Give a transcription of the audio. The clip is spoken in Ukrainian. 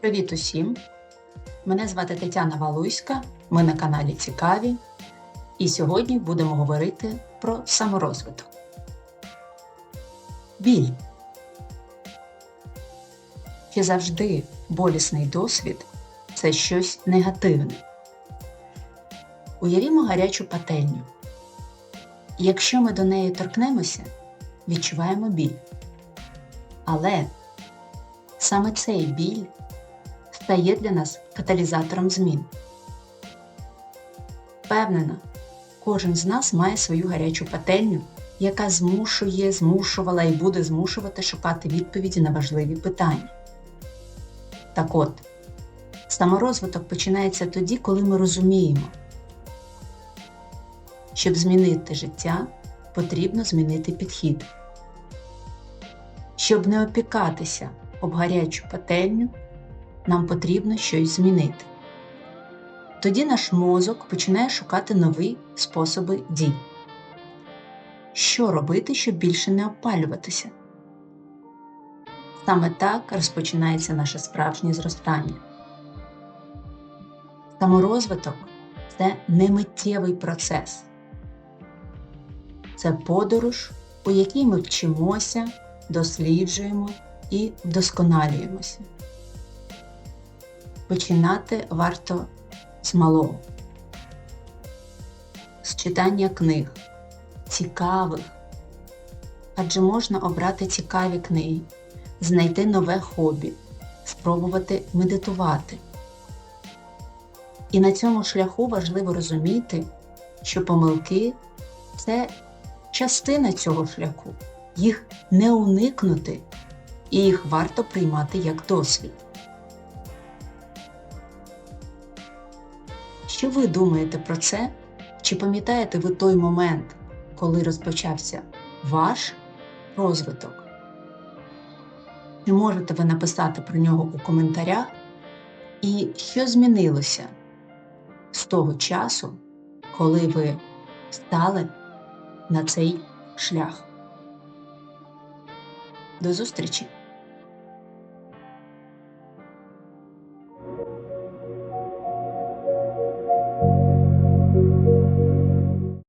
Привіт усім! Мене звати Тетяна Валуйська, ми на каналі Цікаві, і сьогодні будемо говорити про саморозвиток. Біль. Чи завжди болісний досвід це щось негативне? Уявімо гарячу пательню. Якщо ми до неї торкнемося, відчуваємо біль. Але саме цей біль стає для нас каталізатором змін. Впевнена, кожен з нас має свою гарячу пательню, яка змушує, змушувала і буде змушувати шукати відповіді на важливі питання. Так от, саморозвиток починається тоді, коли ми розуміємо, щоб змінити життя, потрібно змінити підхід. Щоб не опікатися об гарячу пательню, нам потрібно щось змінити. Тоді наш мозок починає шукати нові способи дій. Що робити, щоб більше не опалюватися? Саме так розпочинається наше справжнє зростання. Саморозвиток це не миттєвий процес. Це подорож, у якій ми вчимося, досліджуємо і вдосконалюємося. Починати варто з малого, з читання книг, цікавих, адже можна обрати цікаві книги, знайти нове хобі, спробувати медитувати. І на цьому шляху важливо розуміти, що помилки це частина цього шляху, їх не уникнути, і їх варто приймати як досвід. Що ви думаєте про це? Чи пам'ятаєте ви той момент, коли розпочався ваш розвиток? Чи можете ви написати про нього у коментарях? І що змінилося з того часу, коли ви стали на цей шлях? До зустрічі!